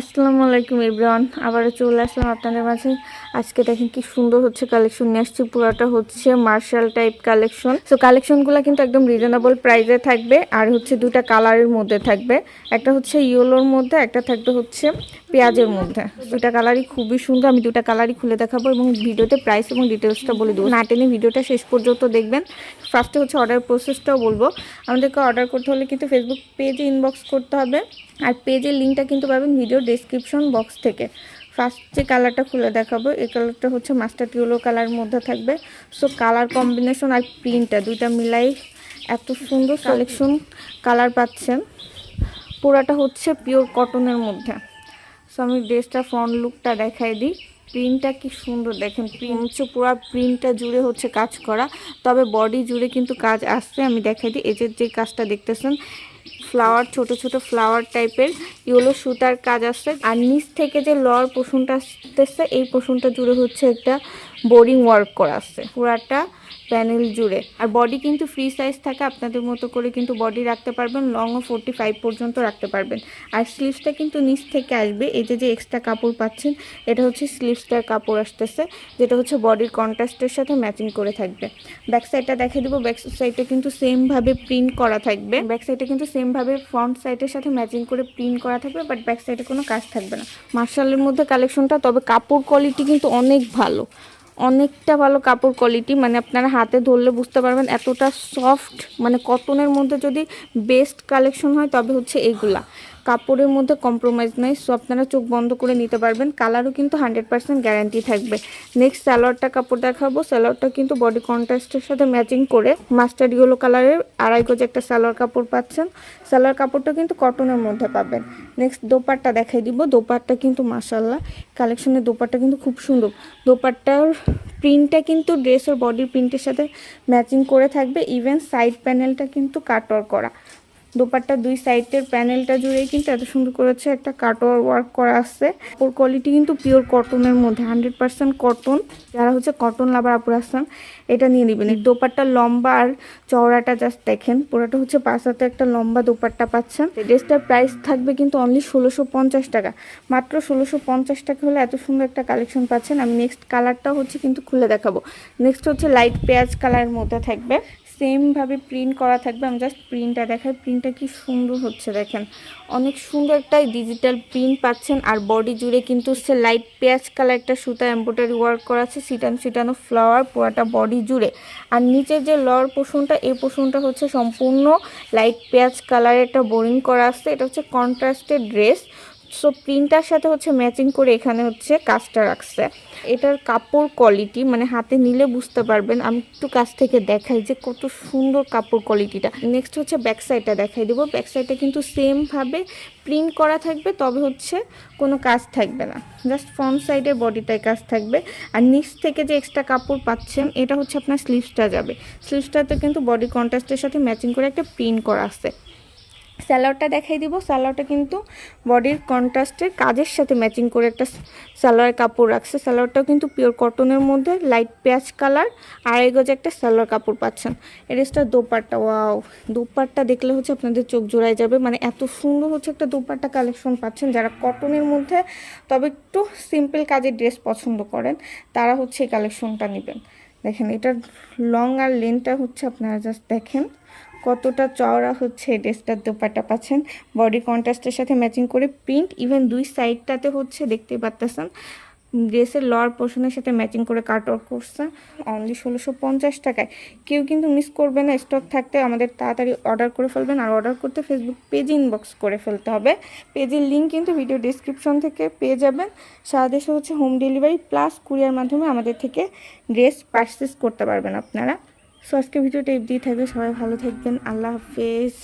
আসসালামু আলাইকুম ইব্রান, আবারও চলে আসলাম আপনাদের মাঝে। আজকে দেখেন কি সুন্দর হচ্ছে কালেকশন নিয়ে আসছি, পুরোটা হচ্ছে মার্শাল টাইপ কালেকশন সো কালেকশনগুলো কিন্তু একদম রিজনেবল প্রাইসে থাকবে, আর হচ্ছে দুটা কালারের মধ্যে থাকবে। একটা হচ্ছে ইয়েলোর মধ্যে, একটা থাকবে হচ্ছে পেঁয়াজের মধ্যে। দুটা কালারই খুবই সুন্দর। আমি দুটা কালারই খুলে দেখাবো এবং ভিডিওতে প্রাইস এবং ডিটেলসটা বলে দেবো। না টেনে ভিডিওটা শেষ পর্যন্ত দেখবেন। ফার্স্টে হচ্ছে অর্ডার প্রসেসটাও বলব। আমাদেরকে অর্ডার করতে হলে কিন্তু ফেসবুক পেজে ইনবক্স করতে হবে। আর পেজের লিঙ্কটা কিন্তু পাবেন ভিডিও ডেসক্রিপশন বক্স থেকে। ফার্স্ট যে কালারটা খুলে দেখাবো, এই কালারটা হচ্ছে মাস্টার ইয়েলো কালার মধ্যে থাকবে। সো কালার কম্বিনেশন আর প্রিন্টটা দুইটা মিলাই এত সুন্দর কালেকশন কালার পাচ্ছেন। পুরাটা হচ্ছে পিওর কটনের মধ্যে। সো আমি ড্রেসটা ফ্রন্ট লুকটা দেখাই দিই। প্রিন্টটা কি সুন্দর, দেখেন প্রিন্ট হচ্ছে পুরো প্রিন্টটা জুড়ে হচ্ছে কাজ করা। তবে বডি জুড়ে কিন্তু কাজ আসছে, আমি দেখাই দিই। যে যে কাজটা দেখতেছেন ফ্লাওয়ার ছোট ছোট ফ্লাওয়ার টাইপের ইয়েলো সুতার কাজ আসছে আর নিচ থেকে যে লর পোষণটা আসতেছে, এই পোষণটা জুড়ে হচ্ছে একটা বোরিং ওয়ার্ক করা আছে। পুরাটা প্যানেল জুড়ে। আর বডি কিন্তু ফ্রি সাইজ থাকে, আপনাদের মতো করে কিন্তু বডি রাখতে পারবেন লংও ফোরটি ফাইভ পর্যন্ত রাখতে পারবেন। আর স্লিভসটা কিন্তু নিচ থেকে আসবে, এই যে যে এক্সট্রা কাপড় পাচ্ছেন, এটা হচ্ছে স্লিভসটার কাপড় আসতেছে, যেটা হচ্ছে বডির কন্ট্রাস্টের সাথে ম্যাচিং করে থাকবে। ব্যাক সাইডটা দেখে দেবো ব্যাক সাইডটা কিন্তু সেমভাবে প্রিন্ট করা থাকবে। ব্যাক সাইডে কিন্তু সেমভাবে ফ্রন্ট সাইডের সাথে ম্যাচিং করে প্রিন্ট করা থাকবে বাট ব্যাক সাইডে কোনো কাজ থাকবে না। মার্শালের মধ্যে কালেকশনটা তবে কাপড় কোয়ালিটি কিন্তু অনেক ভালো। অনেকটা ভালো কাপড় কোয়ালিটি মানে আপনারা হাতে ধরলে বুঝতে পারবেন এতটা সফট মানে কটনের মধ্যে যদি বেস্ট কালেকশন হয়, তবে হচ্ছে এগুলা। কাপড়ের মধ্যে কম্প্রোমাইজ নাই সো আপনারা চোখ বন্ধ করে নিতে পারবেন। কালারও কিন্তু হান্ড্রেড পার্সেন্ট গ্যারান্টি থাকবে। নেক্সট স্যালোয়ারটা কাপড় দেখাবো। স্যালোয়ারটা কিন্তু বডি কন্ট্রাস্টের সাথে ম্যাচিং করে মাস্টার্ড ইয়েলো কালারের আড়াই গজ একটা সালোয়ার কাপড় পাচ্ছেন। সালোয়ার কাপড়টা কিন্তু কটনের মধ্যে পাবেন। নেক্সট দোপাট্টা দেখাই দিব। দোপাট্টা কিন্তু মাসাল্লাহ কালেকশনের দোপাট্টা কিন্তু খুব সুন্দর। দোপাট্টার প্রিন্টটা কিন্তু ড্রেসের বডির প্রিন্টের সাথে ম্যাচিং করে থাকবে। ইভেন সাইড প্যানেলটা কিন্তু কাটর করা। দোপাট্টা দুই সাইডের প্যানেলটা জুড়েই কিন্তু এত সুন্দর করেছে, একটা কাটওয়ার ওয়ার্ক করা আছে। ওর কোয়ালিটি কিন্তু পিওর কটনের মধ্যে হান্ড্রেড পার্সেন্ট কটন যারা হচ্ছে কটন লাভার আপুর আসছেন এটা নিয়ে নেবেন। এই দোপাট্টা লম্বা আর চওড়াটা জাস্ট দেখেন, পুরোটা হচ্ছে পাঁচ হাতে একটা লম্বা দোপাট্টা পাচ্ছেন। ড্রেসটার প্রাইস থাকবে কিন্তু অনলি ষোলোশো পঞ্চাশ টাকা। মাত্র ষোলোশো পঞ্চাশ টাকা হলে এত সুন্দর একটা কালেকশন পাচ্ছেন। আমি নেক্সট কালারটা হচ্ছে কিন্তু খুলে দেখাবো। নেক্সট হচ্ছে লাইট পেঁয়াজ কালারের মধ্যে থাকবে। সেমভাবে প্রিন্ট করা থাকবে। আমি জাস্ট প্রিন্টটা দেখাই। প্রিন্টটা কি সুন্দর হচ্ছে দেখেন। অনেক সুন্দর একটা ডিজিটাল প্রিন্ট পাচ্ছেন আর বডি জুড়ে কিন্তু হচ্ছে লাইট পেঁয়াজ কালার একটা সুতা এম্ব্রয়ডারি ওয়ার্ক করা আছে, সিটান সিটানো ফ্লাওয়ার পুরাটা বডি জুড়ে। আর নিচের যে লর পোষণটা এই পোষণটা হচ্ছে সম্পূর্ণ লাইট পেঁয়াজ কালারের একটা বোরিং করা আছে, এটা হচ্ছে কন্ট্রাস্টের ড্রেস সো প্রিন্টার সাথে হচ্ছে ম্যাচিং করে এখানে হচ্ছে কাজটা রাখছে। এটার কাপড় কোয়ালিটি মানে হাতে নিলে বুঝতে পারবেন। আমি একটু কাছ থেকে দেখাই যে কত সুন্দর কাপড় কোয়ালিটিটা নেক্সট হচ্ছে ব্যাক সাইডটা দেখাই দেবো। ব্যাক সাইডটা কিন্তু সেমভাবে প্রিন্ট করা থাকবে, তবে হচ্ছে কোনো কাজ থাকবে না। জাস্ট ফ্রন্ট সাইডে বডিটায় কাজ থাকবে। আর নিচ থেকে যে এক্সট্রা কাপড় পাচ্ছেন, এটা হচ্ছে আপনার স্লিভসটা যাবে। স্লিভসটাতে কিন্তু বডি কন্ট্রাস্টের সাথে ম্যাচিং করে একটা প্রিন্ট করা আছে। স্যালোয়ারটা দেখাই দিব। স্যালোয়ারটা কিন্তু বডির কন্ট্রাস্টের কাজের সাথে ম্যাচিং করে একটা স্যালোয়ার কাপড় রাখছে। স্যালোয়ারটাও কিন্তু পিওর কটনের মধ্যে লাইট পেঁয়াজ কালার আড়াই গজ একটা স্যালোয়ার কাপড় পাচ্ছেন। এরেসটা দোপাট্টা ওয়াও দোপাট্টা দেখলে হচ্ছে আপনাদের চোখ জোড়ায় যাবে। মানে এত সুন্দর হচ্ছে একটা দোপাট্টা কালেকশন পাচ্ছেন। যারা কটনের মধ্যে, তবে একটু সিম্পল কাজের ড্রেস পছন্দ করেন, তারা হচ্ছে এই কালেকশনটা নেবেন। দেখেন, এটার লং আর লেন্থটা হচ্ছে আপনারা জাস্ট দেখেন। কতটা চওড়া হচ্ছে ড্রেসটার দোপাট্টা পাচ্ছেন। বডি কন্ট্রাস্টের সাথে ম্যাচিং করে প্রিন্ট ইভেন দুই সাইডটাতে হচ্ছে দেখতে পারতেছেন। ড্রেসের লর পোর্শনের সাথে ম্যাচিং করে কাট অফ করছে অনলি ষোলোশো পঞ্চাশ টাকায়। কেউ কিন্তু মিস করবে না স্টক থাকতে আমাদের তাড়াতাড়ি অর্ডার করে ফেলবেন। আর অর্ডার করতে ফেসবুক পেজ ইনবক্স করে ফেলতে হবে। পেজের লিঙ্ক কিন্তু ভিডিও ডিসক্রিপশন থেকে পেয়ে যাবেন। সারা দেশে হচ্ছে হোম ডেলিভারি প্লাস কুরিয়ার মাধ্যমে আমাদের থেকে ড্রেস পারচেস করতে পারবেন আপনারা। সো আজকে ভিডিওটা এফ দিয়ে থাকবে। সবাই ভালো থাকবেন। আল্লাহ হাফেজ।